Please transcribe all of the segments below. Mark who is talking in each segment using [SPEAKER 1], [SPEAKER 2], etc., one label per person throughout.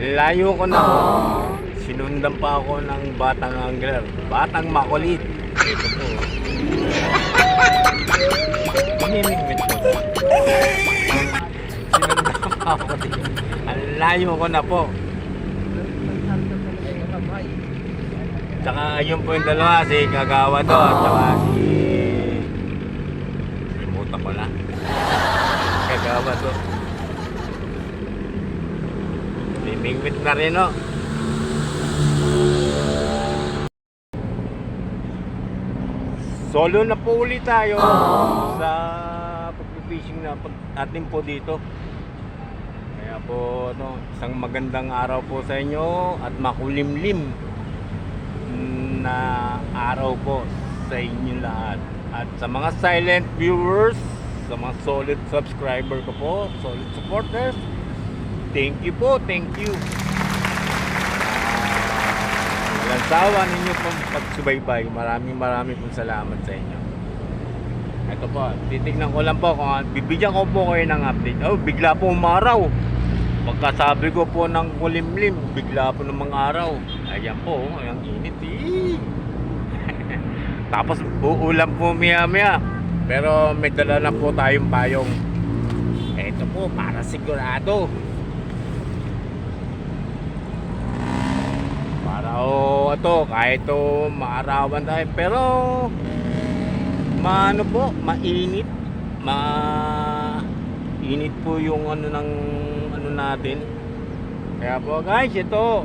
[SPEAKER 1] Layo ko na. Sinundan pa ako ng batang angler. Batang makulit. Ito po. Ko. Sinundan pa ako dito. Ang layo ko na po. Tsaka yun po yung dalawa, si Kagawa to, at saka si... Limutan ko na. Kagawa to. Mimingwit na rin, no? Solo na po ulit tayo sa pag-fishing na atin po dito. Kaya po, no, isang magandang araw po sa inyo at makulimlim na araw po sa inyo lahat. At sa mga silent viewers, sa mga solid subscriber ko po, solid supporters, thank you po, thank you. Walang sawa ninyo pong pagsubaybay. Maraming maraming pong salamat sa inyo. Ito po, titignan ko lang po kung bibigyan ko po kayo ng update. Oh, bigla po umaraw. Pagkasabi ko po ng kulimlim, bigla po ng mga araw. Ayan po, ang init eh. Tapos uulan po miya miya. Pero may dala na po tayong payong. Ito po, para sigurado. Para o ito, kahit to maarawan tayo. Pero, maano po, mainit. Ma init po yung ano ng ano natin. Kaya po guys, ito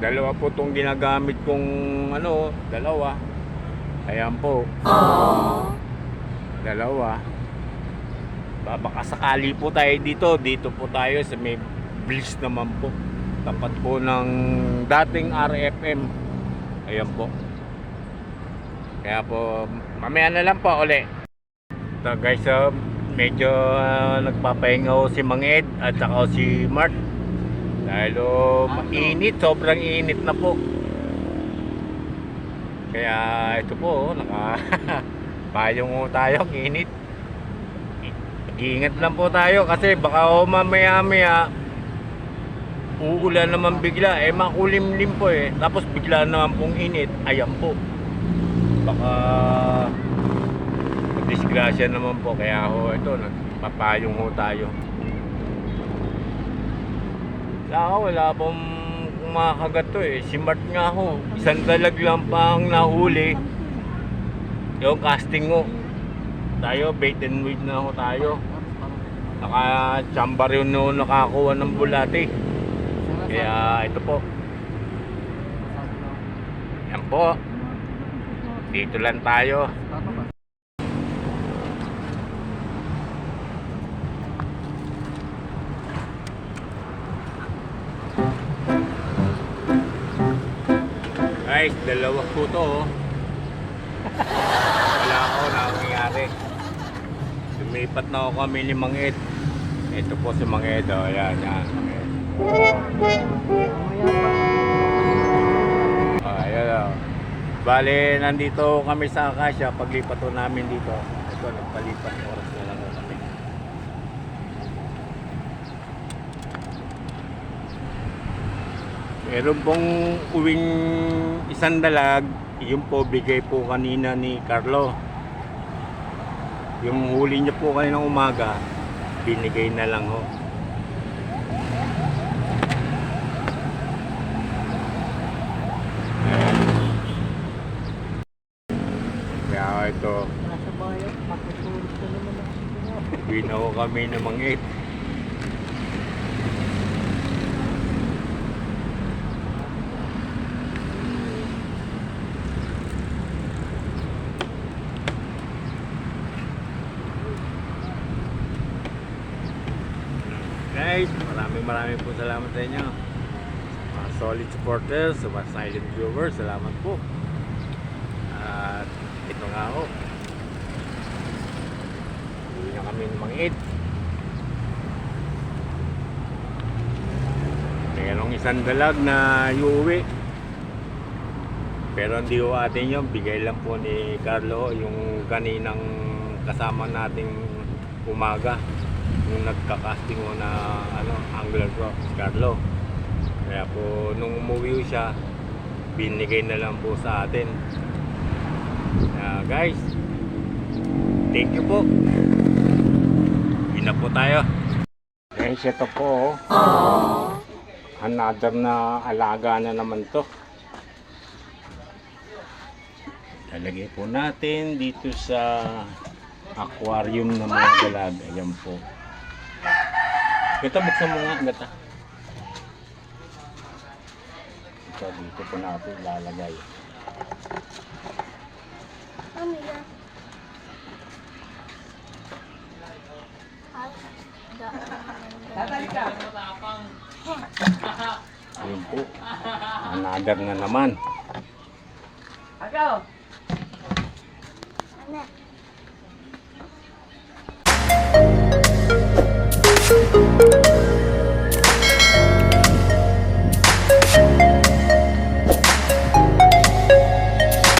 [SPEAKER 1] dalawa po tong ginagamit kong ano, dalawa. Ayan po. Dalawa. Ba- Baka sakali po tayo dito. Dito po tayo sa may bliss naman po. Tapat po ng dating RFM. Ayan po. Kaya po, mamaya na lang po uli. Ito guys, uh, medyo uh, nagpapahinga ho si Mang Ed at saka si Mark. Dahil oh, mainit, sobrang init na po. Kaya ito po, oh, naka payong tayo, init. Mag-iingat lang po tayo kasi baka oh, mamaya maya uulan naman bigla eh makulimlim po eh. Tapos bigla naman pong init ayan po. Baka disgrasya naman po kaya ho ito nagpapayong ho tayo. Wala wala pong kumakagat to eh. Si nga ho. Isang dalag lang pang nahuli. Yung casting ho. Tayo bait and weed na ho tayo. Naka chambar yun no nakakuha ng bulati kaya ito po yan po dito lang tayo Guys, dalawa po to oh. Wala ako na nangyayari. Lumipat na ako kami ni Mang Ed. Ito po si Mang Ed. Oh. Yan, yan. Mang Oh, ayan oh. Bale, nandito kami sa Acacia. Paglipat namin dito. Ito, nagpalipat oras na lang kami. Meron pong uwing isang dalag, yun po bigay po kanina ni Carlo. Yung huli niya po kanina umaga, binigay na lang ho. Kaya ito,
[SPEAKER 2] Nasa bayan, matutulog na naman ako siguro.
[SPEAKER 1] ho kami ng mga 8. Guys, maraming maraming po salamat sa inyo. Mga solid supporters, mga silent viewers, salamat po. At ito nga ako. Uwi na kami 8. Merong isang dalag na iuwi. Pero hindi ko atin yun. Bigay lang po ni Carlo yung kaninang kasama nating umaga. Yung nagka-casting ko na ano, angler ko, si Carlo. Kaya po nung umuwi siya, binigay na lang po sa atin. Guys, thank you po. Na po tayo. Guys, ito po. oh. Another na alaga na naman to. Lalagay po natin dito sa aquarium ng mga dalaga. Ayan po. Gata, buksan mo nga. Gata. Ito, dito po natin lalagay.
[SPEAKER 3] Ano yan? Ay,
[SPEAKER 1] Ayun po. Another na naman.
[SPEAKER 3] Ano?